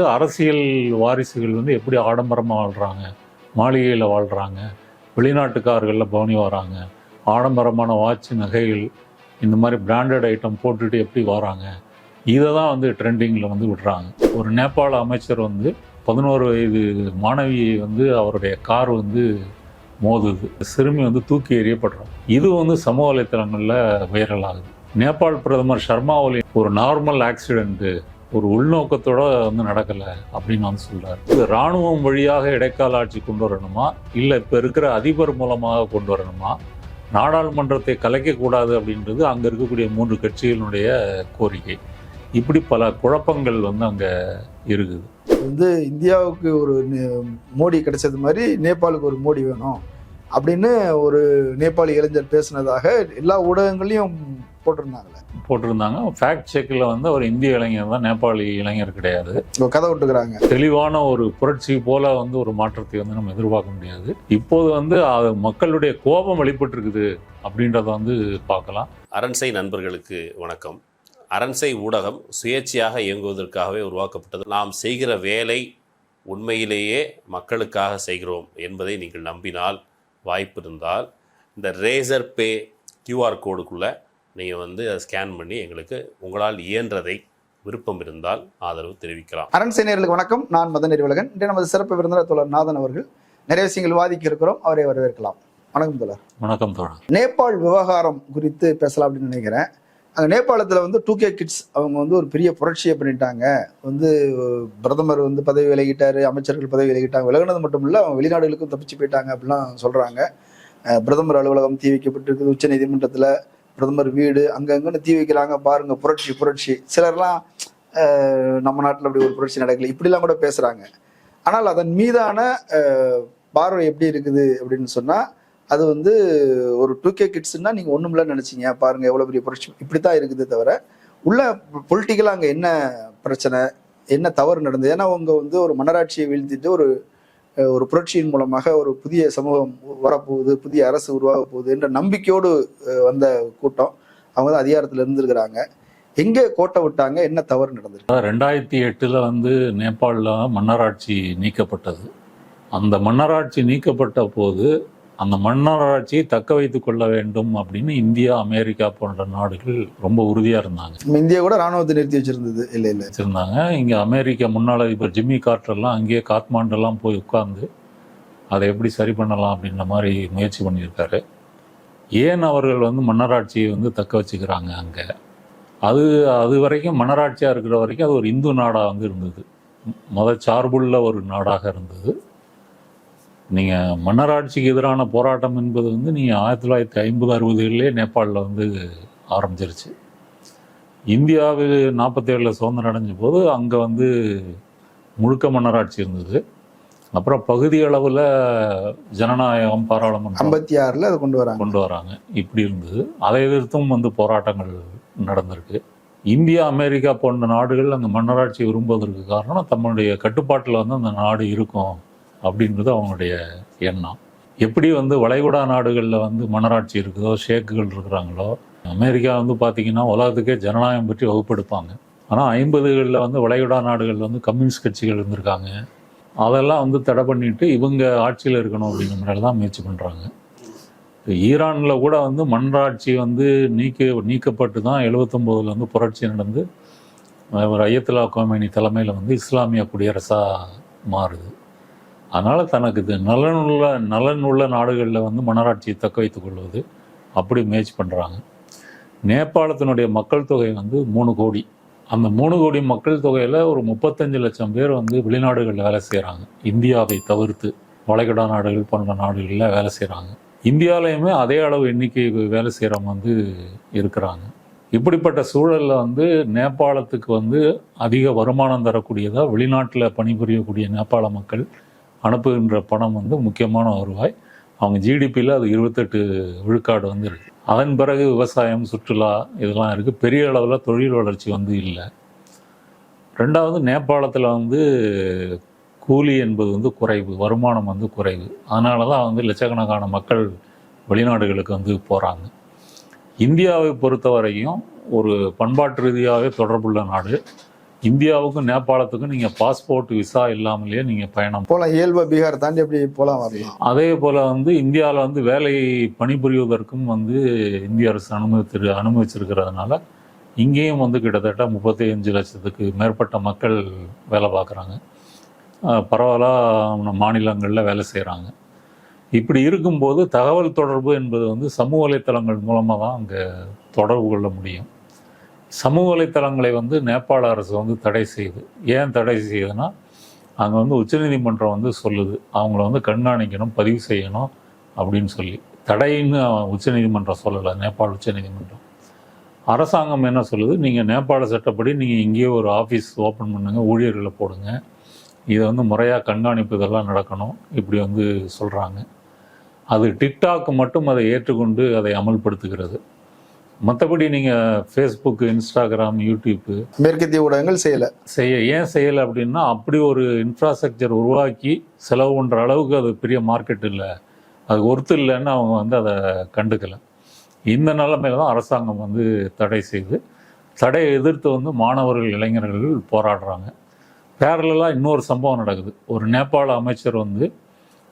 அரசியல் வாரிசுகள் வந்து எப்படி ஆடம்பரமாக வாழ்கிறாங்க மாளிகையில் வாழ்கிறாங்க வெளிநாட்டுக்காரர்களில் பவனி வராங்க. ஆடம்பரமான வாட்ச் நகைகள் இந்த மாதிரி பிராண்டட் ஐட்டம் போட்டுட்டு எப்படி வராங்க? இதை தான் வந்து ட்ரெண்டிங்கில் வந்து விடுறாங்க. ஒரு நேபாள அமைச்சர் வந்து பதினோரு வயது மாணவியை வந்து அவருடைய கார் வந்து மோதுது. சிறுமி வந்து தூக்கி எறியப்படுறாங்க இது வந்து சமூக வலைத்தளங்களில் வைரல் ஆகுது. நேபாள் பிரதமர் சர்மா ஒலி ஒரு நார்மல் ஆக்சிடென்ட்டு ஒரு உள்நோக்கத்தோட வந்து நடக்கலை அப்படின்னு வந்து சொல்றாரு. இது ராணுவம் வழியாக இடைக்கால ஆட்சி கொண்டு வரணுமா? இல்லை இப்போ இருக்கிற அதிபர் மூலமாக கொண்டு வரணுமா? நாடாளுமன்றத்தை கலைக்கக்கூடாது அப்படின்றது அங்கே இருக்கக்கூடிய மூன்று கட்சிகளுடைய கோரிக்கை. இப்படி பல குழப்பங்கள் வந்து அங்கே இருக்குது. வந்து இந்தியாவுக்கு ஒரு நே- மோடி கிடைச்சது மாதிரி நேபாளுக்கு ஒரு மோடி வேணும் அப்படின்னு ஒரு நேபாளி இளைஞர் பேசினதாக எல்லா ஊடகங்களையும் போட்டிருந்தாங்களே போட்டிருந்தாங்க. ஃபேக்ட் செக்கில் வந்து அவர் இந்திய இளைஞர் தான் நேபாளி இளைஞர் கிடையாது. இப்போ கதை விட்டுக்கிறாங்க. தெளிவான ஒரு புரட்சி போல வந்து ஒரு மாற்றத்தை வந்து நம்ம எதிர்பார்க்க முடியாது. இப்போது வந்து அது மக்களுடைய கோபம் வெளிப்பட்டு இருக்குது அப்படின்றத வந்து பார்க்கலாம். அரண்சை நண்பர்களுக்கு வணக்கம். அரண்சை ஊடகம் சுயேட்சையாக இயங்குவதற்காகவே உருவாக்கப்பட்டது. நாம் செய்கிற வேலை உண்மையிலேயே மக்களுக்காக செய்கிறோம் என்பதை நீங்கள் நம்பினால் வாய்ப்பு இருந்தால் இந்த ரேசர் பே கியூஆர் கோடுக்குள்ளே நீங்கள் வந்து அதை ஸ்கேன் பண்ணி எங்களுக்கு உங்களால் இயன்றதை விருப்பம் இருந்தால் ஆதரவு தெரிவிக்கலாம். அரண்சை நேயர்களுக்கு வணக்கம். நான் மதன் நெறிவலகன் இன்று நமது சிறப்பு விருந்தினர் தோழர் நாதன் அவர்கள் நிறைய விஷயங்கள் விவாதிக்க இருக்கிறோம். அவரை வரவேற்கலாம். வணக்கம் தோழர். வணக்கம் தோழர். நேபாள் விவகாரம் குறித்து பேசலாம் அப்படின்னு நினைக்கிறேன். அங்கே நேபாளத்தில் வந்து டூ கே கிட்ஸ் அவங்க வந்து ஒரு பெரிய புரட்சியை பண்ணிட்டாங்க. வந்து பிரதமர் வந்து பதவி விலகிட்டாரு அமைச்சர்கள் பதவி விலகிட்டாங்க. விலகினது மட்டும் இல்லை அவங்க வெளிநாடுகளுக்கும் தப்பிச்சு போயிட்டாங்க அப்படிலாம் சொல்கிறாங்க பிரதமர் அலுவலகம் தீ வைக்கப்பட்டிருக்குது. உச்ச நீதிமன்றத்தில் பிரதமர் வீடு அங்கங்கன்னு தீ வைக்கிறாங்க பாருங்க புரட்சி புரட்சி. சிலர்லாம் நம்ம நாட்டில் அப்படி ஒரு புரட்சி நடக்கல. இப்படிலாம் கூட பேசுகிறாங்க ஆனால் அதன் மீதான பார்வை எப்படி இருக்குது அப்படின்னு சொன்னால் அது வந்து ஒரு டூ கே கிட்ஸ்னா நீங்கள் ஒன்றுமில்ல நினச்சிங்க. பாருங்க எவ்வளோ பெரிய புரட்சி. இப்படி தான் இருக்குது தவிர உள்ள பொலிட்டிக்கலாக அங்கே என்ன பிரச்சனை என்ன தவறு நடந்தது? ஏன்னா அவங்க வந்து ஒரு மன்னராட்சியை வீழ்த்திட்டு ஒரு ஒரு புரட்சியின் மூலமாக ஒரு புதிய சமூகம் வரப்போகுது புதிய அரசு உருவாக போகுது என்ற நம்பிக்கையோடு வந்த கூட்டம். அவங்க தான் அதிகாரத்தில் இருந்திருக்கிறாங்க. எங்கே கோட்டை விட்டாங்க? என்ன தவறு நடந்தது ரெண்டாயிரத்தி எட்டில் வந்து நேபாளில் மன்னராட்சி நீக்கப்பட்டது. அந்த மன்னராட்சி நீக்கப்பட்ட போது அந்த மன்னராட்சியை தக்க வைத்துக் கொள்ள வேண்டும் அப்படின்னு இந்தியா அமெரிக்கா போன்ற நாடுகள் ரொம்ப உறுதியாக இருந்தாங்க. இந்தியா கூட ராணுவத்தை நிறுத்தி வச்சிருந்தது. இல்லை இல்லை. வச்சிருந்தாங்க. இங்கே அமெரிக்கா முன்னாள் அதிபர் ஜிம்மி கார்ட்டர்லாம் அங்கேயே காத்மாண்டுலாம் போய் உட்கார்ந்து அதை எப்படி சரி பண்ணலாம் அப்படின்ற மாதிரி முயற்சி பண்ணியிருக்காரு. ஏன் அவர்கள் வந்து மன்னராட்சியை வந்து தக்க வச்சுக்கிறாங்க அங்கே? அது அது வரைக்கும் மன்னராட்சியாக இருக்கிற வரைக்கும் அது ஒரு இந்து நாடாக வந்து இருந்தது. மத சார்புள்ள ஒரு நாடாக இருந்தது. நீங்கள் மன்னராட்சிக்கு எதிரான போராட்டம் என்பது வந்து நீங்கள் ஆயிரத்தி தொள்ளாயிரத்தி ஐம்பது அறுபதுகளிலே நேபாளில் வந்து ஆரம்பிச்சிருச்சு. இந்தியாவில் நாற்பத்தேழில் சுதந்திரம் அடைஞ்ச போது அங்கே வந்து முழுக்க மன்னராட்சி இருந்தது. அப்புறம் பகுதி அளவில் ஜனநாயகம் பாராளுமன்றம் ஐம்பத்தி ஆறில் அதை கொண்டு வராங்க. கொண்டு வராங்க. இப்படி இருந்தது. அதை எதிர்த்தும் வந்து போராட்டங்கள் நடந்திருக்கு. இந்தியா அமெரிக்கா போன்ற நாடுகள் அந்த மன்னராட்சி விரும்புவதற்கு காரணம் தம்முடைய கட்டுப்பாட்டில் வந்து அந்த நாடு இருக்கும். அப்படின்றது அவங்களுடைய எண்ணம். எப்படி வந்து வளைகுடா நாடுகளில் வந்து மன்னராட்சி இருக்குதோ ஷேக்குகள் இருக்கிறாங்களோ அமெரிக்கா வந்து பார்த்திங்கன்னா உலகத்துக்கே ஜனநாயகம் பற்றி வகுப்பெடுப்பாங்க. ஆனால் ஐம்பதுகளில் வந்து வளைகுடா நாடுகளில் வந்து கம்யூனிஸ்ட் கட்சிகள் இருந்திருக்காங்க. அதெல்லாம் வந்து தடை பண்ணிட்டு இவங்க ஆட்சியில் இருக்கணும் அப்படிங்கிற மாதிரி தான் முயற்சி பண்ணுறாங்க ஈரானில் கூட வந்து மன்னராட்சி வந்து நீக்க நீக்கப்பட்டு தான் எழுபத்தொம்போதில் வந்து புரட்சி நடந்து ஒரு ஐயத்துலா கோமேனி தலைமையில் வந்து இஸ்லாமிய குடியரசாக மாறுது. அதனால் தனக்கு இது நலனுள்ள நலனுள்ள நாடுகளில் வந்து மன்னராட்சியை தக்க வைத்துக் கொள்வது அப்படி முயற்சி பண்ணுறாங்க நேபாளத்தினுடைய மக்கள் தொகை வந்து மூணு கோடி. அந்த மூணு கோடி மக்கள் தொகையில் ஒரு முப்பத்தஞ்சு லட்சம் பேர் வந்து வெளிநாடுகளில் வேலை செய்கிறாங்க இந்தியாவை தவிர்த்து வளைகுடா நாடுகள் போன்ற நாடுகளில் வேலை செய்கிறாங்க இந்தியாவிலையுமே அதே அளவு எண்ணிக்கை வேலை செய்கிறவங்க வந்து இருக்கிறாங்க. இப்படிப்பட்ட சூழலில் வந்து நேபாளத்துக்கு வந்து அதிக வருமானம் தரக்கூடியதாக வெளிநாட்டில் பணிபுரியக்கூடிய நேபாள மக்கள் அனுப்புகின்ற பணம் வந்து முக்கியமான வருவாய். அவங்க ஜிடிபியில் அது இருபத்தெட்டு விழுக்காடு வந்து இருக்கு. அதன் பிறகு விவசாயம் சுற்றுலா இதெல்லாம் இருக்குது பெரிய அளவில் தொழில் வளர்ச்சி வந்து இல்லை. ரெண்டாவது நேபாளத்தில் வந்து கூலி என்பது வந்து குறைவு வருமானம் வந்து குறைவு. அதனால தான் வந்து லட்சக்கணக்கான மக்கள் வெளிநாடுகளுக்கு வந்து போகிறாங்க இந்தியாவை பொறுத்த வரையும் ஒரு பண்பாட்டு ரீதியாகவே தொடர்புள்ள நாடு. இந்தியாவுக்கும் நேபாளத்துக்கும் நீங்கள் பாஸ்போர்ட் விசா இல்லாமலேயே நீங்கள் பயணம் போகலாம் இயல்பா பீகார் தாண்டி அப்படி போகலாம் வரலாம்? அதே போல் வந்து இந்தியாவில் வந்து வேலை பணிபுரிவதற்கும் வந்து இந்திய அரசு அனுமதித்திரு அனுமதிச்சிருக்கிறதுனால இங்கேயும் வந்து கிட்டத்தட்ட முப்பத்தி அஞ்சு லட்சத்துக்கு மேற்பட்ட மக்கள் வேலை பார்க்குறாங்க. பரவலாக மாநிலங்களில் வேலை செய்கிறாங்க இப்படி இருக்கும்போது தகவல் தொடர்பு என்பது வந்து சமூக வலைத்தளங்கள் மூலமாக தான் அங்கே தொடர்பு கொள்ள முடியும். சமூக வலைத்தளங்களை வந்து நேபாள அரசு வந்து தடை செய்யுது ஏன் தடை செய்யுதுன்னா அங்கே வந்து உச்சநீதிமன்றம் வந்து சொல்லுது அவங்கள வந்து கண்காணிக்கணும் பதிவு செய்யணும் அப்படின்னு சொல்லி. தடைன்னு உச்சநீதிமன்றம் சொல்லலை நேபாள் உச்சநீதிமன்றம். அரசாங்கம் என்ன சொல்லுது? நீங்கள் நேபாள சட்டப்படி நீங்கள் இங்கேயே ஒரு ஆஃபீஸ் ஓப்பன் பண்ணுங்கள் ஊழியர்களை போடுங்க. இதை வந்து முறையாக கண்காணிப்பு இதெல்லாம் நடக்கணும் இப்படி வந்து சொல்கிறாங்க அது டிக்டாக் மட்டும் அதை ஏற்றுக்கொண்டு அதை அமல்படுத்துகிறது. மற்றபடி நீங்கள் ஃபேஸ்புக் இன்ஸ்டாகிராம் யூடியூப்பு மேற்கத்திய ஊடகங்கள் செய்யல. செய்ய ஏன் செய்யலை அப்படின்னா அப்படி ஒரு இன்ஃப்ராஸ்ட்ரக்சர் உருவாக்கி செலவு பண்ணுற அளவுக்கு அது பெரிய மார்க்கெட் இல்லை. அது ஒர்த்து இல்லைன்னு அவங்க வந்து அதை கண்டுக்கலை. இந்த நிலைமையில தான் அரசாங்கம் வந்து தடை செய்து தடையை எதிர்த்து வந்து மாணவர்கள் இளைஞர்கள் போராடுறாங்க. பேரலாக இன்னொரு சம்பவம் நடக்குது. ஒரு நேபாள அமைச்சர் வந்து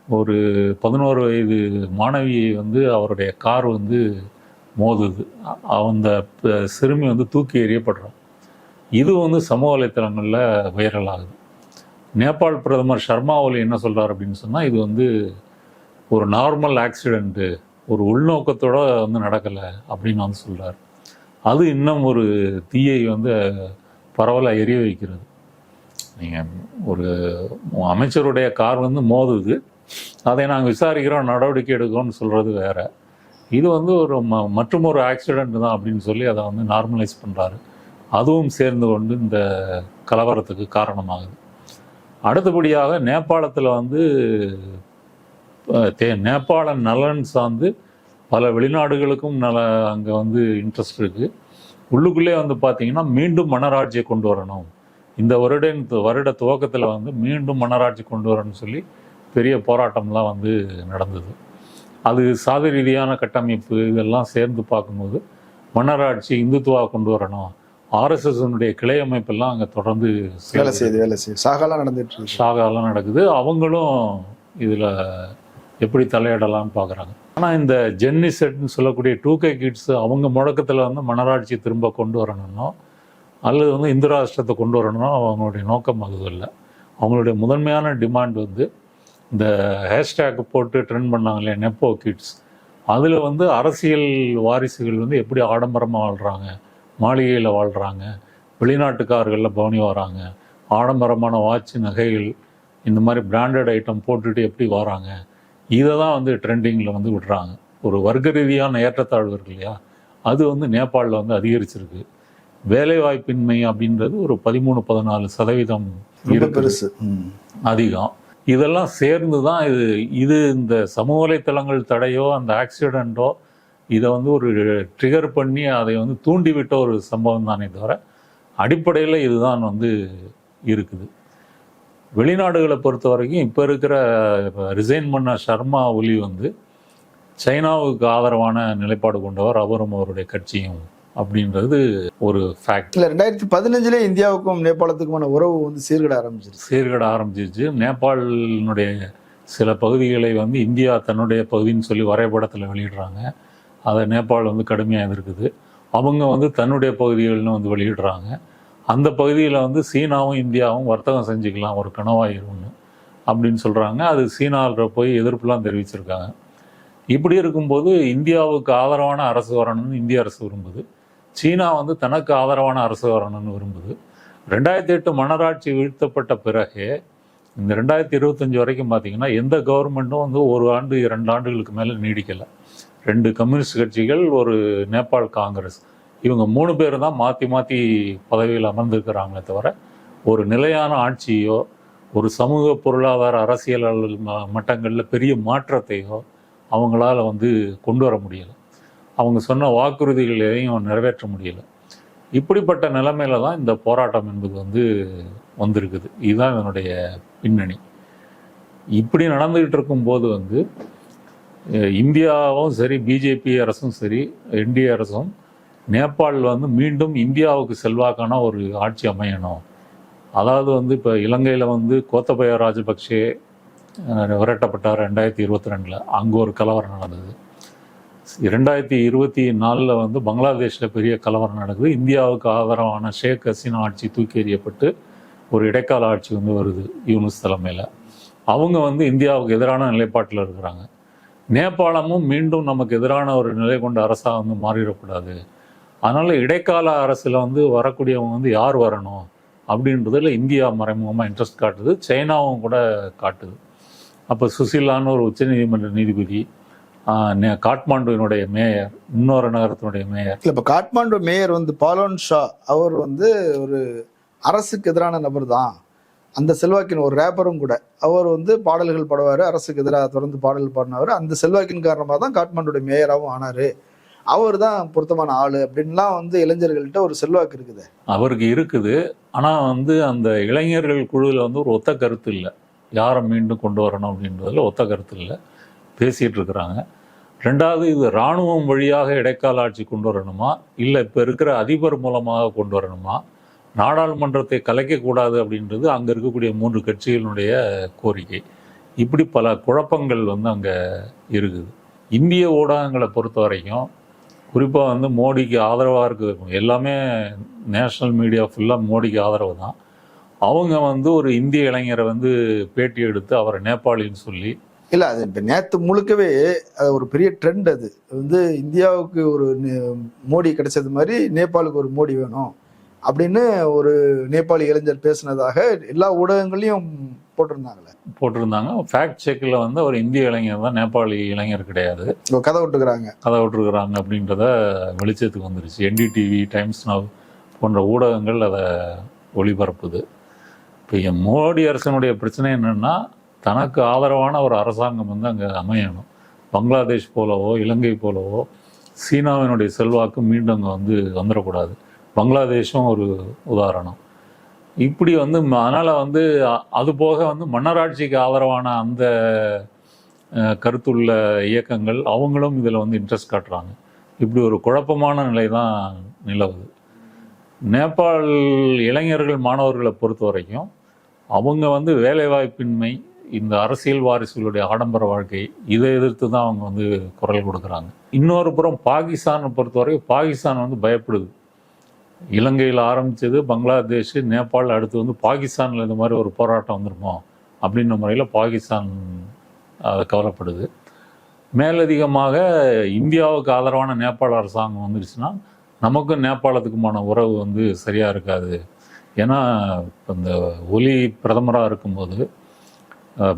ஒரு பதினோரு வயது மாணவியை வந்து அவருடைய கார் வந்து மோதுது அந்த சிறுமி வந்து தூக்கி எறியப்படுறான். இது வந்து சமூக வலைத்தளங்களில் வைரல் ஆகுது. நேபாள் பிரதமர் சர்மா ஒலி என்ன சொல்கிறார் அப்படின்னு சொன்னால் இது வந்து ஒரு நார்மல் ஆக்சிடெண்ட்டு ஒரு உள்நோக்கத்தோட வந்து நடக்கலை அப்படின்னு வந்து சொல்கிறார் அது இன்னும் ஒரு தீயை வந்து பரவலாக எரிய வைக்கிறது. நீங்கள் ஒரு அமைச்சருடைய கார் வந்து மோதுது. அதை நாங்கள் விசாரிக்கிறோம் நடவடிக்கை எடுக்கிறோம்னு சொல்கிறது வேறு. இது வந்து ஒரு ம மற்றும் ஒரு ஆக்சிடெண்ட் தான் அப்படின்னு சொல்லி அதை வந்து நார்மலைஸ் பண்ணுறாரு அதுவும் சேர்ந்து கொண்டு இந்த கலவரத்துக்கு காரணமாகுது. அடுத்தபடியாக நேபாளத்தில் வந்து தே நேபாள நலன் சார்ந்து பல வெளிநாடுகளுக்கும் நல அங்கே வந்து இன்ட்ரெஸ்ட் இருக்குது உள்ளுக்குள்ளே வந்து பார்த்தீங்கன்னா மீண்டும் மன்னராட்சியை கொண்டு வரணும். இந்த வருட வருட துவக்கத்தில் வந்து மீண்டும் மன்னராட்சி கொண்டு வரணும்னு சொல்லி பெரிய போராட்டம்லாம் வந்து நடந்தது. அது சாதி ரீதியான கட்டமைப்பு இதெல்லாம் சேர்ந்து பார்க்கும்போது மன்னராட்சி இந்துத்துவா கொண்டு வரணும். ஆர்எஸ்எஸ்னுடைய கிளை அமைப்பெல்லாம் அங்கே தொடர்ந்து வேலை. செய்யுது வேலை செய்யுது. சாகாலாம் நடந்துட்டு இருக்கு. ஷாகாலாம் நடக்குது. அவங்களும் இதில் எப்படி தலையிடலாம்னு பார்க்குறாங்க ஆனால் இந்த ஜென்னி செட்னு சொல்லக்கூடிய டூ கே கிட்ஸ் அவங்க முழக்கத்தில் வந்து மனராட்சி திரும்ப கொண்டு வரணும்னோ அல்லது வந்து இந்து ராஷ்டிரத்தை கொண்டு வரணும்னோ அவங்களுடைய நோக்கம் அது இல்லை. அவங்களுடைய முதன்மையான டிமாண்ட் வந்து இந்த ஹேஷ்டேக் போட்டு ட்ரெண்ட் பண்ணாங்க இல்லையா நெப்போ கிட்ஸ் அதில் வந்து அரசியல் வாரிசுகள் வந்து எப்படி ஆடம்பரமாக வாழ்கிறாங்க மாளிகையில் வாழ்கிறாங்க வெளிநாட்டுக்கார்களில் பவனி வராங்க ஆடம்பரமான வாட்ச் நகைகள் இந்த மாதிரி பிராண்டட் ஐட்டம் போட்டுட்டு எப்படி வராங்க இதை தான் வந்து ட்ரெண்டிங்கில் வந்து விடுறாங்க. ஒரு வர்க்க ரீதியான ஏற்றத்தாழ்வு இருக்கு இல்லையா? அது வந்து நேபாளில் வந்து அதிகரிச்சிருக்கு. வேலைவாய்ப்பின்மை அப்படின்றது ஒரு பதிமூணு பதினாலு சதவீதம். பெருசு. அதிகம். இதெல்லாம் சேர்ந்து தான் இது இது இந்த சமூக வலைத்தளங்கள் தடையோ அந்த ஆக்சிடெண்ட்டோ இதை வந்து ஒரு ட்ரிகர் பண்ணி அதை வந்து தூண்டிவிட்ட ஒரு சம்பவம் தானே தவிர அடிப்படையில் இதுதான் வந்து இருக்குது. வெளிநாடுகளை பொறுத்த வரைக்கும் இப்போ இருக்கிற ரிசைன் பண்ண சர்மா ஒலி வந்து சைனாவுக்கு ஆதரவான நிலைப்பாடு கொண்டவர் அவரும் அவருடைய கட்சியும் அப்படின்றது ஒரு ஃபேக்ட் இல்ல ரெண்டாயிரத்தி பதினஞ்சுல இந்தியாவுக்கும் நேபாளத்துக்குமான உறவு வந்து சீர்கிட ஆரம்பிச்சிருச்சு. சீர்கட ஆரம்பிச்சிருச்சு. நேபாளினுடைய சில பகுதிகளை வந்து இந்தியா தன்னுடைய பகுதின்னு சொல்லி வரைபடத்தில் வெளியிடுறாங்க. அதை நேபாள் வந்து கடுமையாக எதிர்க்குது. அவங்க வந்து தன்னுடைய பகுதிகள்னு வந்து வெளியிடுறாங்க. அந்த பகுதியில் வந்து சீனாவும் இந்தியாவும் வர்த்தகம் செஞ்சுக்கலாம் ஒரு கனவாயிரும்னு அப்படின்னு சொல்கிறாங்க அது சீனாவில் போய் எதிர்ப்புலாம் தெரிவிச்சிருக்காங்க. இப்படி இருக்கும்போது இந்தியாவுக்கு ஆதரவான அரசு வரணும்னு இந்திய அரசு விரும்புது. சீனா வந்து தனக்கு ஆதரவான அரசு வரணும்னு விரும்புது. ரெண்டாயிரத்தி எட்டு மன்னராட்சி வீழ்த்தப்பட்ட பிறகு இந்த ரெண்டாயிரத்தி இருபத்தஞ்சு வரைக்கும் பார்த்தீங்கன்னா எந்த கவர்மெண்ட்டும் வந்து ஒரு ஆண்டு இரண்டு ஆண்டுகளுக்கு மேலே நீடிக்கலை. ரெண்டு கம்யூனிஸ்ட் கட்சிகள் ஒரு நேபாள் காங்கிரஸ். இவங்க மூணு பேர் தான் மாற்றி மாற்றி பதவியில் அமர்ந்திருக்கிறாங்களே தவிர ஒரு நிலையான ஆட்சியோ ஒரு சமூக பொருளாதார அரசியல் ம- மட்டங்களில் பெரிய மாற்றத்தையோ அவங்களால வந்து கொண்டு வர முடியலை. அவங்க சொன்ன வாக்குறுதிகள் எதையும் நிறைவேற்ற முடியலை. இப்படிப்பட்ட நிலைமையில தான் இந்த போராட்டம் என்பது வந்து வந்திருக்குது. இதுதான் இதனுடைய பின்னணி. இப்படி நடந்துகிட்டு இருக்கும்போது வந்து இந்தியாவும் சரி பிஜேபி அரசும் சரி என்டிஏ அரசும் நேபாளில் வந்து மீண்டும் இந்தியாவுக்கு செல்வாக்கான ஒரு ஆட்சி அமையணும். அதாவது வந்து இப்போ இலங்கையில் வந்து கோத்தபய ராஜபக்சே விரட்டப்பட்டார் ரெண்டாயிரத்தி இருபத்தி ரெண்டில். அங்கே ஒரு கலவரம் நடந்தது. இரண்டாயிரத்தி இருபத்தி நாலில் வந்து பங்களாதேஷில் பெரிய கலவரம் நடக்குது. இந்தியாவுக்கு ஆதரவான ஷேக் ஹசீனா ஆட்சி தூக்கி எறியப்பட்டு ஒரு இடைக்கால ஆட்சி வந்து வருது யூனுஸ் தலைமையில். அவங்க வந்து இந்தியாவுக்கு எதிரான நிலைப்பாட்டில் இருக்கிறாங்க. நேபாளமும் மீண்டும் நமக்கு எதிரான ஒரு நிலை கொண்ட அரசாக வந்து மாறிடக்கூடாது. அதனால் இடைக்கால அரசில் வந்து வரக்கூடியவங்க வந்து யார் வரணும் அப்படின்றதுல இந்தியா மறைமுகமாக இன்ட்ரெஸ்ட் காட்டுது. சைனாவும் கூட காட்டுது. அப்போ சுசிலான்னு ஒரு உச்சநீதிமன்ற நீதிபதி காட்மாண்டுவினுடைய மேயர் இன்னொரு நகரத்தினுடைய மேயர். இல்ல இப்ப காட்மாண்டு மேயர் வந்து பாலோன் ஷா அவர் வந்து ஒரு அரசுக்கு எதிரான நபர் தான். அந்த செல்வாக்கின் ஒரு ரேப்பரும் கூட. அவர் வந்து பாடல்கள் பாடுவார் அரசுக்கு எதிராக தொடர்ந்து பாடல் பாடினவர். அந்த செல்வாக்கின் காரணமாக தான் காட்மாண்டுடைய மேயராகவும் ஆனாரு. அவர் தான் பொருத்தமான ஆளு அப்படின்லாம் வந்து இளைஞர்கள்ட்ட ஒரு செல்வாக்கு இருக்குது. அவருக்கு இருக்குது. ஆனால் வந்து அந்த இளைஞர்கள் குழுவில் வந்து ஒரு ஒத்த கருத்து இல்லை. யாரை மீண்டும் கொண்டு வரணும் அப்படின்றதுல ஒத்த கருத்து இல்லை. பேசிகிட்டு இருக்கிறாங்க ரெண்டாவது இது இராணுவம் வழியாக இடைக்கால ஆட்சி கொண்டு வரணுமா? இல்லை இப்போ இருக்கிற அதிபர் மூலமாக கொண்டு வரணுமா? நாடாளுமன்றத்தை கலைக்கக்கூடாது அப்படின்றது அங்கே இருக்கக்கூடிய மூன்று கட்சிகளினுடைய கோரிக்கை. இப்படி பல குழப்பங்கள் வந்து அங்கே இருக்குது. இந்திய ஊடகங்களை பொறுத்த வரைக்கும் குறிப்பாக வந்து மோடிக்கு ஆதரவாக இருக்குது எல்லாமே நேஷ்னல் மீடியா ஃபுல்லாக மோடிக்கு ஆதரவு தான். அவங்க வந்து ஒரு இந்திய இளைஞரை வந்து பேட்டி எடுத்து அவரை நேபாளின்னு சொல்லி இல்ல அது இப்ப நேத்து முழுக்கவே அது ஒரு பெரிய ட்ரெண்ட் அது. வந்து இந்தியாவுக்கு ஒரு மோடி கிடைச்சது மாதிரி நேபாளுக்கு ஒரு மோடி வேணும் அப்படின்னு ஒரு நேபாளி இளைஞர் பேசினதாக எல்லா ஊடகங்களையும் போட்டிருந்தாங்களே போட்டிருந்தாங்க. ஃபேக்ட் செக்கில் வந்து அவர் இந்திய இளைஞர் தான் நேபாளி இளைஞர் கிடையாது. கதை விட்டுக்கிறாங்க கதை விட்டுருக்குறாங்க அப்படின்றத வெளிச்சத்துக்கு வந்துருச்சு. என்டிடிவி டைம்ஸ் நவ் போன்ற ஊடகங்கள் அதை ஒளிபரப்புது. இப்போ என் மோடி அரசனுடைய பிரச்சனை என்னென்னா தனக்கு ஆதரவான ஒரு அரசாங்கம் வந்து அங்கே அமையணும். பங்களாதேஷ் போலவோ இலங்கை போலவோ சீனாவினுடைய செல்வாக்கு மீண்டும் அங்கே வந்து வந்துடக்கூடாது. பங்களாதேஷும் ஒரு உதாரணம். இப்படி வந்து அதனால் வந்து அது போக வந்து மன்னராட்சிக்கு ஆதரவான அந்த கருத்துள்ள இயக்கங்கள் அவங்களும் இதில் வந்து இன்ட்ரெஸ்ட் காட்டுறாங்க. இப்படி ஒரு குழப்பமான நிலை தான் நிலவுது. நேபாள் இளைஞர்கள் மாணவர்களை பொறுத்த வரைக்கும் அவங்க வந்து வேலைவாய்ப்பின்மை இந்த அரசியல் வாரிசுகளுடைய ஆடம்பர வாழ்க்கை இதை எதிர்த்து தான் அவங்க வந்து குரல் கொடுக்குறாங்க. இன்னொரு புறம் பாகிஸ்தானை பொறுத்தவரைக்கும் பாகிஸ்தான் வந்து பயப்படுது. இலங்கையில் ஆரம்பித்தது பங்களாதேஷ் நேபாள் அடுத்து வந்து பாகிஸ்தானில் இந்த மாதிரி ஒரு போராட்டம் வந்துருமோ அப்படின்ற முறையில் பாகிஸ்தான் அதை கவலைப்படுது. மேலதிகமாக இந்தியாவுக்கு ஆதரவான நேபாள அரசாங்கம் வந்துருச்சுன்னா நமக்கும் நேபாளத்துக்குமான உறவு வந்து சரியாக இருக்காது. ஏன்னா இந்த ஒலி பிரதமராக இருக்கும்போது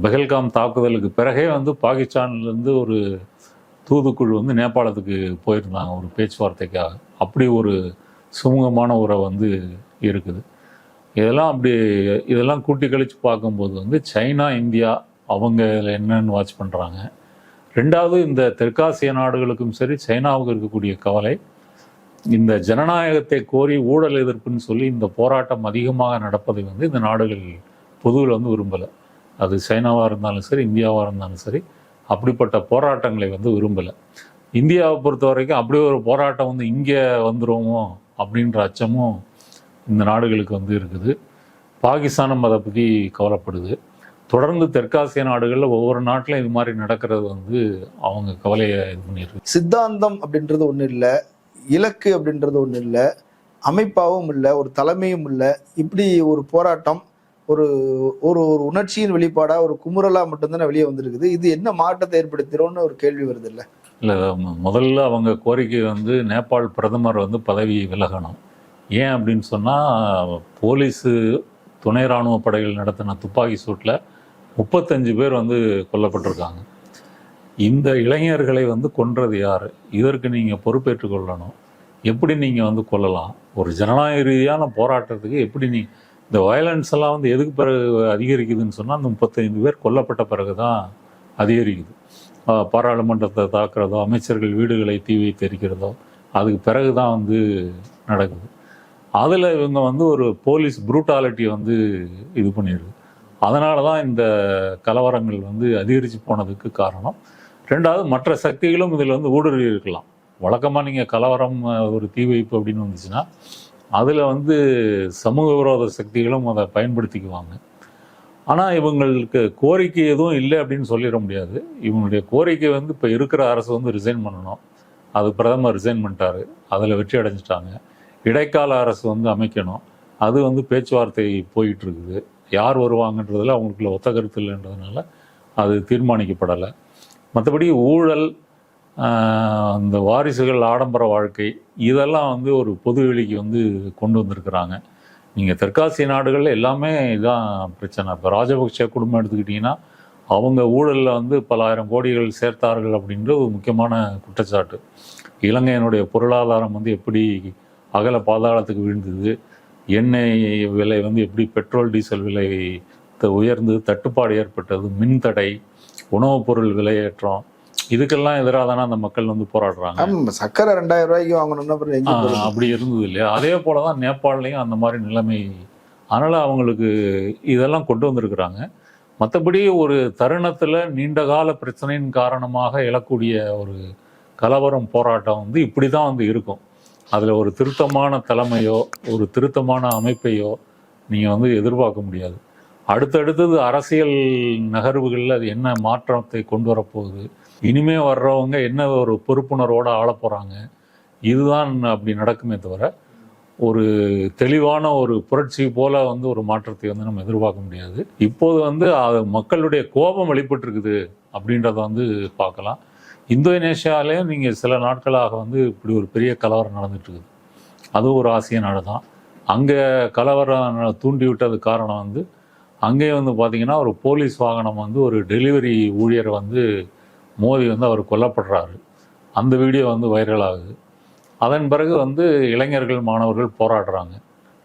பெஹல்காம் தாக்குதலுக்கு பிறகே வந்து பாகிஸ்தான்லேருந்து ஒரு தூதுக்குழு வந்து நேபாளத்துக்கு போயிருந்தாங்க ஒரு பேச்சுவார்த்தைக்காக. அப்படி ஒரு சுமூகமான உறவு வந்து இருக்குது. இதெல்லாம் அப்படி இதெல்லாம் கூட்டி கழித்து பார்க்கும்போது வந்து சைனா இந்தியா அவங்க இதில் என்னன்னு வாட்ச் பண்ணுறாங்க ரெண்டாவது இந்த தெற்காசிய நாடுகளுக்கும் சரி சைனாவுக்கு இருக்கக்கூடிய கவலை இந்த ஜனநாயகத்தை கோரி ஊழல் எதிர்ப்புன்னு சொல்லி இந்த போராட்டம் அதிகமாக நடப்பதை வந்து இந்த நாடுகள் பொதுவில் வந்து விரும்பலை. அது சைனாவாக இருந்தாலும் சரி இந்தியாவாக இருந்தாலும் சரி அப்படிப்பட்ட போராட்டங்களை வந்து விரும்பலை. இந்தியாவை பொறுத்த வரைக்கும் அப்படி ஒரு போராட்டம் வந்து இங்கே வந்துடுவோமோ அப்படின்ற அச்சமும் இந்த நாடுகளுக்கு வந்து இருக்குது. பாகிஸ்தானும் அதை பற்றி கவலைப்படுது. தொடர்ந்து தெற்காசிய நாடுகளில் ஒவ்வொரு நாட்டிலும் இது மாதிரி நடக்கிறது வந்து அவங்க கவலையை இது பண்ணியிருக்கு. சித்தாந்தம் அப்படின்றது ஒன்றும் இல்லை இலக்கு அப்படின்றது ஒன்றும் இல்லை அமைப்பாகவும் இல்லை ஒரு தலைமையும் இல்லை. இப்படி ஒரு போராட்டம் ஒரு ஒரு ஒரு உணர்ச்சியின் வெளிப்பாடா ஒரு குமுறலா மட்டும்தானே வெளியே வந்திருக்குது. இது என்ன மாற்றத்தை ஏற்படுத்திடும்னு ஒரு கேள்வி வருது இல்லை இல்லை முதல்ல அவங்க கோரிக்கை வந்து நேபாள் பிரதமர் வந்து பதவி விலகணும். ஏன் அப்படின்னு சொன்னால் போலீஸு துணை ராணுவ படைகள் நடத்தின துப்பாக்கி சூட்டில் முப்பத்தஞ்சு பேர் வந்து கொல்லப்பட்டிருக்காங்க. இந்த இளைஞர்களை வந்து கொன்றது யார்? இதற்கு நீங்கள் பொறுப்பேற்றுக் கொள்ளணும். எப்படி நீங்கள் வந்து கொல்லலாம்? ஒரு ஜனநாயக ரீதியான போராட்டத்துக்கு எப்படி நீ இந்த வயலன்ஸ் எல்லாம் வந்து எதுக்கு பிறகு அதிகரிக்குதுன்னு சொன்னால் அந்த முப்பத்தைந்து பேர் கொல்லப்பட்ட பிறகு தான் அதிகரிக்குது பாராளுமன்றத்தை தாக்குறதோ அமைச்சர்கள் வீடுகளை தீ வைத்து எரிக்கிறதோ அதுக்கு பிறகு தான் வந்து நடக்குது. அதில் இவங்க வந்து ஒரு போலீஸ் ப்ரூட்டாலிட்டி வந்து இது பண்ணிடுது அதனால தான் இந்த கலவரங்கள் வந்து அதிகரித்து போனதுக்கு காரணம். ரெண்டாவது மற்ற சக்திகளும் இதில் வந்து ஊடுருவி இருக்கலாம். வழக்கமாக நீங்கள் கலவரம் ஒரு தீ வைப்பு அப்படின்னு வந்துச்சுன்னா அதில் வந்து சமூக விரோத சக்திகளும் அதை பயன்படுத்திக்குவாங்க. ஆனால் இவங்களுக்கு கோரிக்கை எதுவும் இல்லை அப்படின்னு சொல்லிட முடியாது. இவங்களுடைய கோரிக்கை வந்து இப்போ இருக்கிற அரசு வந்து ரிசைன் பண்ணணும். அது பிரதமர் ரிசைன் பண்ணிட்டாரு. அதில் வெற்றி அடைஞ்சிட்டாங்க. இடைக்கால அரசு வந்து அமைக்கணும். அது வந்து பேச்சுவார்த்தை போயிட்டு இருக்குது யார் வருவாங்கன்றதில் அவங்களுக்குள்ள ஒத்த கருத்து இல்லைன்றதுனால அது தீர்மானிக்கப்படலை. மற்றபடி ஊழல் அந்த வாரிசுகள் ஆடம்பர வாழ்க்கை இதெல்லாம் வந்து ஒரு பொது வெளிக்கு வந்து கொண்டு வந்திருக்கிறாங்க. நீங்கள் தெற்காசிய நாடுகளில் எல்லாமே இதான் பிரச்சனை. இப்போ ராஜபக்ஷ குடும்பம் எடுத்துக்கிட்டிங்கன்னா அவங்க ஊழலில் வந்து பலாயிரம் கோடிகள் சேர்த்தார்கள் அப்படின்ற ஒரு முக்கியமான குற்றச்சாட்டு. இலங்கையினுடைய பொருளாதாரம் வந்து எப்படி அகல பாதாளத்துக்கு விழுந்தது எண்ணெய் விலை வந்து எப்படி பெட்ரோல் டீசல் விலை உயர்ந்து தட்டுப்பாடு ஏற்பட்டது மின் தடை உணவுப் பொருள் விலையேற்றம் இதுக்கெல்லாம் எதிராக தானே அந்த மக்கள் வந்து போராடுறாங்க. ஆமா சக்கரை ரெண்டாயிரம் ரூபாய்க்கு வாங்கணும்னா? அப்படி இருந்தது இல்லையா? அதே போல தான் நேபாள்லையும் அந்த மாதிரி நிலைமை. அதனால் அவங்களுக்கு இதெல்லாம் கொண்டு வந்திருக்கிறாங்க. மற்றபடி ஒரு தருணத்தில் நீண்டகால பிரச்சனையின் காரணமாக எழக்கூடிய ஒரு கலவரம் போராட்டம் வந்து இப்படி தான் வந்து இருக்கும். அதில் ஒரு திருத்தமான தலைமையோ ஒரு திருத்தமான அமைப்பையோ நீங்கள் வந்து எதிர்பார்க்க முடியாது. அடுத்தடுத்தது அரசியல் நகர்வுகளில் அது என்ன மாற்றத்தை கொண்டு வரப்போகுது? இனிமே வர்றவங்க என்ன ஒரு பொறுப்புணர்வோடு ஆள போகிறாங்க இதுதான் அப்படி நடக்குமே தவிர ஒரு தெளிவான ஒரு புரட்சி போல வந்து ஒரு மாற்றத்தை வந்து நம்ம எதிர்பார்க்க முடியாது. இப்போது வந்து அது மக்களுடைய கோபம் வெளிப்பட்டுருக்குது அப்படின்றத வந்து பார்க்கலாம். இந்தோனேஷியாலேயும் நீங்கள் சில நாட்களாக வந்து இப்படி ஒரு பெரிய கலவரம் நடந்துட்டு இருக்குது அதுவும் ஒரு ஆசிய நாடு தான் அங்கே கலவரம் ந- தூண்டி விட்டது காரணம் வந்து அங்கேயே வந்து பார்த்தீங்கன்னா ஒரு போலீஸ் வாகனம் வந்து ஒரு டெலிவரி ஊழியரை வந்து மோதி வந்து அவர் கொல்லப்படுறாரு. அந்த வீடியோ வந்து வைரல் ஆகுது அதன் பிறகு வந்து இளைஞர்கள் மாணவர்கள் போராடுறாங்க.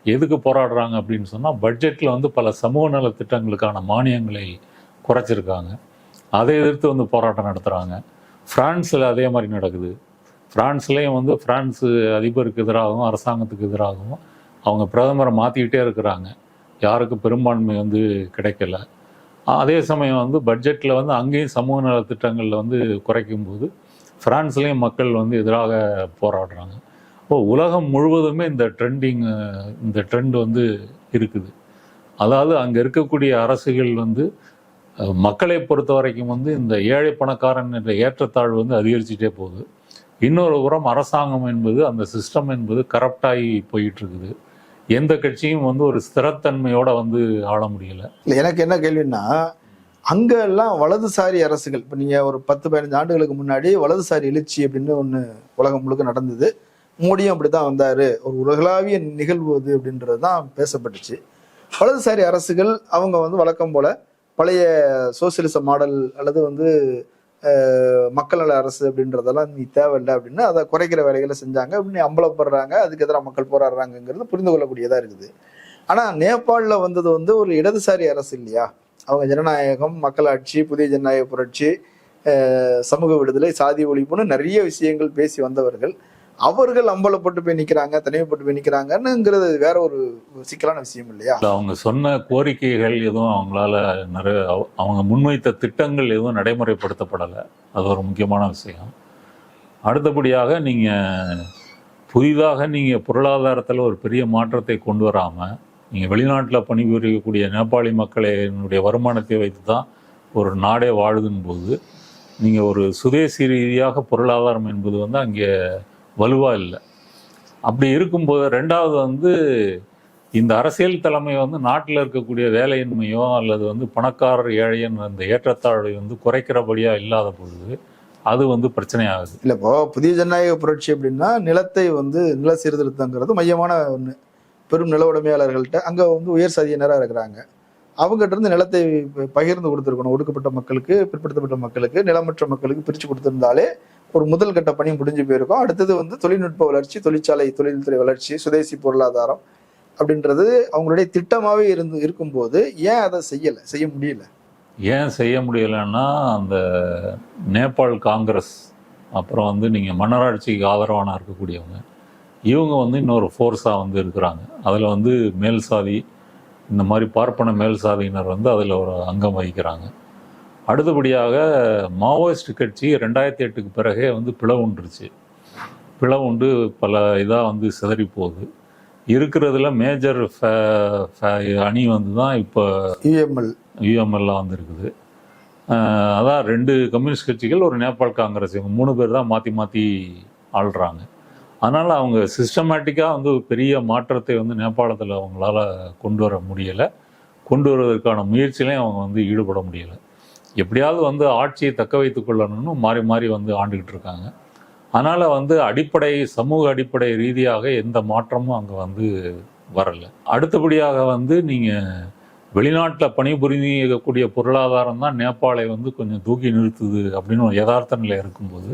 எதுக்கு போராடுறாங்க அப்படின்னு சொன்னால் பட்ஜெட்டில் வந்து பல சமூக நல திட்டங்களுக்கான மானியங்களை குறைச்சிருக்காங்க. அதை எதிர்த்து வந்து போராட்டம் நடத்துகிறாங்க ஃப்ரான்ஸில் அதே மாதிரி நடக்குது. ஃப்ரான்ஸ்லேயும் வந்து ஃப்ரான்ஸ் அதிபருக்கு எதிராகவும் அரசாங்கத்துக்கு எதிராகவும் அவங்க பிரதமரை மாற்றிக்கிட்டே இருக்கிறாங்க. யாருக்கு பெரும்பான்மை வந்து கிடைக்கல. அதே சமயம் வந்து பட்ஜெட்டில் வந்து அங்கேயும் சமூக நல திட்டங்களில் வந்து குறைக்கும் போது ஃப்ரான்ஸ்லேயும் மக்கள் வந்து எதிராக போராடுறாங்க. இப்போ உலகம் முழுவதுமே இந்த ட்ரெண்டிங் இந்த ட்ரெண்ட் வந்து இருக்குது. அதாவது அங்கே இருக்கக்கூடிய அரசுகள் வந்து மக்களை பொறுத்த வரைக்கும் வந்து இந்த ஏழை பணக்காரன் என்ற ஏற்றத்தாழ்வு வந்து அதிகரிச்சுட்டே போகுது. இன்னொரு புறம் அரசாங்கம் என்பது அந்த சிஸ்டம் என்பது கரப்டாகி போயிட்டு இருக்குது. எந்த கட்சியும் வந்து ஒரு ஸ்திரத்தன்மையோட வந்து ஆள முடியல. இல்லை எனக்கு என்ன கேள்வின்னா அங்கெல்லாம் வலதுசாரி அரசுகள் இப்போ நீங்கள் ஒரு பத்து பதினஞ்சு ஆண்டுகளுக்கு முன்னாடி வலதுசாரி எழுச்சி அப்படின்னு ஒன்று உலகம் முழுக்க நடந்தது. மோடியும் அப்படி தான் வந்தார். ஒரு உலகளாவிய நிகழ்வு அது அப்படின்றது தான் பேசப்பட்டுச்சு. வலதுசாரி அரசுகள் அவங்க வந்து வழக்கம் போல பழைய சோசியலிச மாடல் அல்லது வந்து மக்கள் நல அரசு அப்படின்றதெல்லாம் நீ தேவையில்லை அப்படின்னு அதை குறைக்கிற வேலைகளை செஞ்சாங்க. அப்படின்னு அம்பலப்படுறாங்க அதுக்கு எதிராக மக்கள் போராடுறாங்கங்கிறது புரிந்து கொள்ளக்கூடியதா இருக்குது. ஆனால் நேபாளில் வந்தது வந்து ஒரு இடதுசாரி அரசு இல்லையா? அவங்க ஜனநாயகம் மக்களாட்சி புதிய ஜனநாயக புரட்சி சமூக விடுதலை சாதி ஒழிப்புன்னு நிறைய விஷயங்கள் பேசி வந்தவர்கள். அவர்கள் அம்பலப்பட்டு போய் நிற்கிறாங்க தனிமைப்பட்டு போய் நிக்கிறாங்கன்னுங்கிறது வேற ஒரு சிக்கலான விஷயம் இல்லையா? அவங்க சொன்ன கோரிக்கைகள் எதுவும் அவங்களால நிறைய அவங்க முன்வைத்த திட்டங்கள் எதுவும் நடைமுறைப்படுத்தப்படலை. அது ஒரு முக்கியமான விஷயம். அடுத்தபடியாக நீங்கள் புதிதாக நீங்கள் பொருளாதாரத்தில் ஒரு பெரிய மாற்றத்தை கொண்டு வராமல் நீங்கள் வெளிநாட்டில் பணிபுரியக்கூடிய நேபாளி மக்களினுடைய வருமானத்தை வைத்து தான் ஒரு நாடே வாழுதுன்னு போது நீங்கள் ஒரு சுதேசி ரீதியாக பொருளாதாரம் என்பது வந்து அங்கே வலுவாக இல்லை. அப்படி இருக்கும்போது ரெண்டாவது வந்து இந்த அரசியல் தலைமை வந்து நாட்டில் இருக்கக்கூடிய வேலையின்மையோ அல்லது வந்து பணக்காரர் ஏழையன் அந்த ஏற்றத்தாழ்வை வந்து குறைக்கிறபடியாக இல்லாத பொழுது அது வந்து பிரச்சனையாகுது. இல்லை இப்போ புதிய ஜனநாயக புரட்சி அப்படின்னா நிலத்தை வந்து நில சீர்திருத்தங்கிறது மையமான ஒன்று பெரும் நில உடைமையாளர்கள்ட்ட அங்கே வந்து உயர் சதியினராக இருக்கிறாங்க. அவங்ககிட்ட இருந்து நிலத்தை பகிர்ந்து கொடுத்துருக்கணும். ஒடுக்கப்பட்ட மக்களுக்கு பிற்படுத்தப்பட்ட மக்களுக்கு நிலமற்ற மக்களுக்கு பிரிச்சு கொடுத்துருந்தாலே ஒரு முதல் கட்ட பணி முடிஞ்சு போயிருக்கும். அடுத்தது வந்து தொழில்நுட்ப வளர்ச்சி தொழிற்சாலை தொழில்துறை வளர்ச்சி சுதேசி பொருளாதாரம் அப்படின்றது அவங்களுடைய திட்டமாகவே இருந்து இருக்கும்போது ஏன் அதை செய்யலை? செய்ய முடியல. ஏன் செய்ய முடியலைன்னா அந்த நேபாள் காங்கிரஸ் அப்புறம் வந்து நீங்கள் மன்னராட்சிக்கு ஆதரவான இருக்கக்கூடியவங்க இவங்க வந்து இன்னொரு ஃபோர்ஸாக வந்து இருக்கிறாங்க. அதில் வந்து மேல் சாதி இந்த மாதிரி பார்ப்பன மேல் சாதியினர் வந்து அதில் ஒரு அங்கம் வகிக்கிறாங்க. அடுத்தபடியாக மாவோயிஸ்ட் கட்சி ரெண்டாயிரத்தி எட்டுக்கு பிறகே வந்து பிளவுண்டுருச்சு. பிளவுண்டு பல இதாக வந்து சிதறி போகுது. இருக்கிறதுல மேஜர் அணி வந்து தான் இப்போ யூஎம்எல். யூஎம்எல்லாம் வந்திருக்குது. அதான் ரெண்டு கம்யூனிஸ்ட் கட்சிகள் ஒரு நேபாள் காங்கிரஸ் இவங்க மூணு பேர் தான் மாற்றி மாற்றி ஆள்றாங்க. அதனால் அவங்க சிஸ்டமேட்டிக்காக வந்து பெரிய மாற்றத்தை வந்து நேபாளத்தில் அவங்களால கொண்டு வர முடியலை. கொண்டு வருவதற்கான முயற்சியிலையும் அவங்க வந்து ஈடுபட முடியலை. எப்படியாவது வந்து ஆட்சியை தக்க வைத்துக் கொள்ளணும்னு மாறி மாறி வந்து ஆண்டுகிட்டு இருக்காங்க. அதனால் வந்து அடிப்படை சமூக அடிப்படை ரீதியாக எந்த மாற்றமும் அங்கே வந்து வரலை. அடுத்தபடியாக வந்து நீங்கள் வெளிநாட்டில் பணிபுரியக்கூடிய பொருளாதாரம் தான் நேபாளை வந்து கொஞ்சம் தூக்கி நிறுத்துது அப்படின்னு ஒரு யதார்த்த நிலை இருக்கும்போது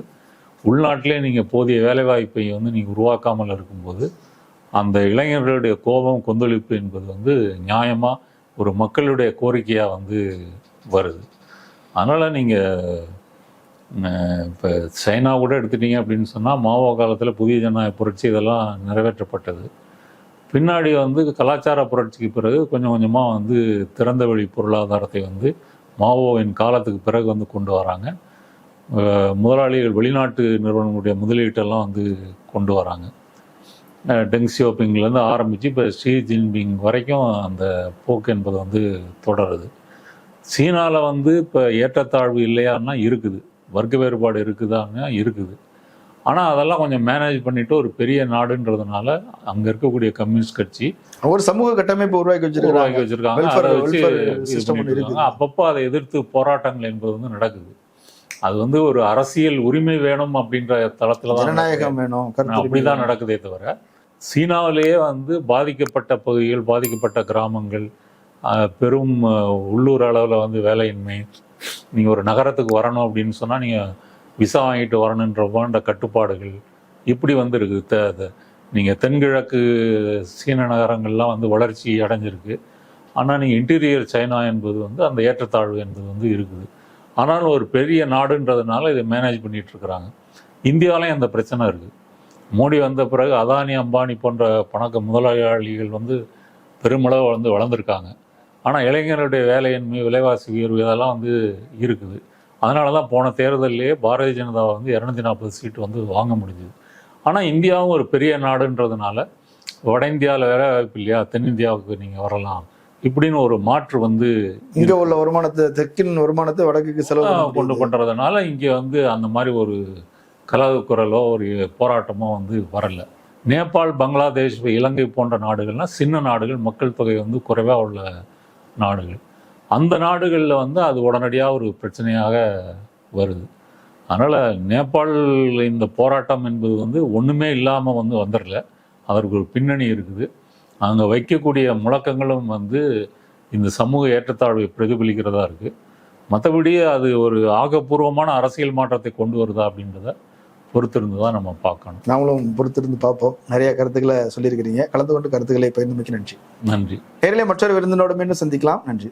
உள்நாட்டிலே நீங்கள் போதிய வேலைவாய்ப்பை வந்து நீங்கள் உருவாக்காமல் இருக்கும்போது அந்த இளைஞர்களுடைய கோபம் கொந்தளிப்பு என்பது வந்து நியாயமாக ஒரு மக்களுடைய கோரிக்கையாக வந்து வருது. அதனால் நீங்கள் இப்போ சைனா கூட எடுத்துட்டீங்க அப்படின்னு சொன்னால் மாவோ காலத்தில் புதிய ஜனநாயக புரட்சி இதெல்லாம் நிறைவேற்றப்பட்டது. பின்னாடி வந்து கலாச்சார புரட்சிக்கு பிறகு கொஞ்சம் கொஞ்சமாக வந்து திறந்த வழி பொருளாதாரத்தை வந்து மாவோவின் காலத்துக்கு பிறகு வந்து கொண்டு வராங்க. முதலாளிகள் வெளிநாட்டு நிறுவனங்களுடைய முதலீட்டெல்லாம் வந்து கொண்டு வராங்க. டெங் சியோபிங்லேருந்து ஆரம்பித்து இப்போ ஷி ஜின்பிங் வரைக்கும் அந்த போக்கு என்பது வந்து தொடருது. சீனாவில் வந்து இப்போ ஏற்றத்தாழ்வு இல்லையான்னா இருக்குது. வர்க்க வேறுபாடு இருக்குதான்னா இருக்குது. ஆனால் அதெல்லாம் கொஞ்சம் மேனேஜ் பண்ணிட்டு ஒரு பெரிய நாடுன்றதுனால அங்கே இருக்கக்கூடிய கம்யூனிஸ்ட் கட்சி ஒரு சமூக கட்டமைப்பு உருவாக்கி உருவாக்கி வச்சிருக்காங்க. வச்சிருக்காங்க Welfare- அதை வச்சு welfare இது system பண்ணிட்டு ஒண்ணு இருக்காங்க. அப்பப்போ அதை எதிர்த்து போராட்டங்கள் என்பது வந்து நடக்குது. அது வந்து ஒரு அரசியல் உரிமை வேணும் அப்படின்ற தளத்துல தான். ஜனநாயகம் வேணும் அப்படிதான் நடக்குதே தவிர சீனாவிலேயே வந்து பாதிக்கப்பட்ட பகுதிகள் பாதிக்கப்பட்ட கிராமங்கள் பெரும் உள்ளூர் அளவில் வந்து வேலையின்மை. நீங்கள் ஒரு நகரத்துக்கு வரணும் அப்படின்னு சொன்னால் நீங்கள் விசா வாங்கிட்டு வரணுன்ற போன்ற கட்டுப்பாடுகள் இப்படி வந்துருக்கு. த நீங்கள் தென்கிழக்கு சீன நகரங்கள்லாம் வந்து வளர்ச்சி அடைஞ்சிருக்கு. ஆனால் நீங்கள் இன்டீரியர் சைனா என்பது வந்து அந்த ஏற்றத்தாழ்வு என்பது வந்து இருக்குது. ஆனாலும் ஒரு பெரிய நாடுன்றதுனால இதை மேனேஜ் பண்ணிகிட்டு இருக்கிறாங்க இந்தியாவிலையும் அந்த பிரச்சனை இருக்குது மோடி வந்த பிறகு அதானி அம்பானி போன்ற பணக்க முதலாளிகள் வந்து பெருமளவு வந்து வளர்ந்துருக்காங்க. ஆனால் இளைஞர்களுடைய வேலையின்மை விலைவாசி உயர்வு இதெல்லாம் வந்து இருக்குது. அதனால தான் போன தேர்தலிலே பாரதிய ஜனதா வந்து இரநூத்தி நாற்பது சீட்டு வந்து வாங்க முடிஞ்சுது. ஆனால் இந்தியாவும் ஒரு பெரிய நாடுன்றதுனால வட இந்தியாவில் வேலை வாய்ப்பு இல்லையா? தென்னிந்தியாவுக்கு நீங்கள் வரலாம். இப்படின்னு ஒரு மாற்று வந்து இங்க உள்ள வருமானத்தை தெற்கின் வருமானத்தை வடக்குக்கு செலவு கொண்டு முடியுது. பண்றதுனால இங்கே வந்து அந்த மாதிரி ஒரு கலகு குரலோ ஒரு போராட்டமோ வந்து வரல. நேபாள் பங்களாதேஷ் இலங்கை போன்ற நாடுகள்லாம் சின்ன நாடுகள் மக்கள் தொகை வந்து குறைவாக உள்ள நாடுகள். அந்த நாடுகளில் வந்து அது உடனடியாக ஒரு பிரச்சனையாக வருது. அதனால் நேபாளில் இந்த போராட்டம் என்பது வந்து ஒன்றுமே இல்லாமல் வந்து வந்துடல அதற்கு ஒரு பின்னணி இருக்குது. அங்கே வைக்கக்கூடிய முழக்கங்களும் வந்து இந்த சமூக ஏற்றத்தாழ்வை பிரதிபலிக்கிறதா இருக்குது மற்றபடி அது ஒரு ஆக்கப்பூர்வமான அரசியல் மாற்றத்தை கொண்டு வருதா அப்படின்றத பொறுத்திருந்து தான் நம்ம பார்க்கணும். நாமளும் பொறுத்திருந்து பார்ப்போம். நிறைய கருத்துக்களை சொல்லியிருக்கிறீங்க. கலந்து கொண்டு கருத்துக்களை பகிர்ந்தமைக்கு நன்றி. நன்றி. நேரிலே மற்றொரு விருந்தினோடு மீண்டும் சந்திக்கலாம். நன்றி.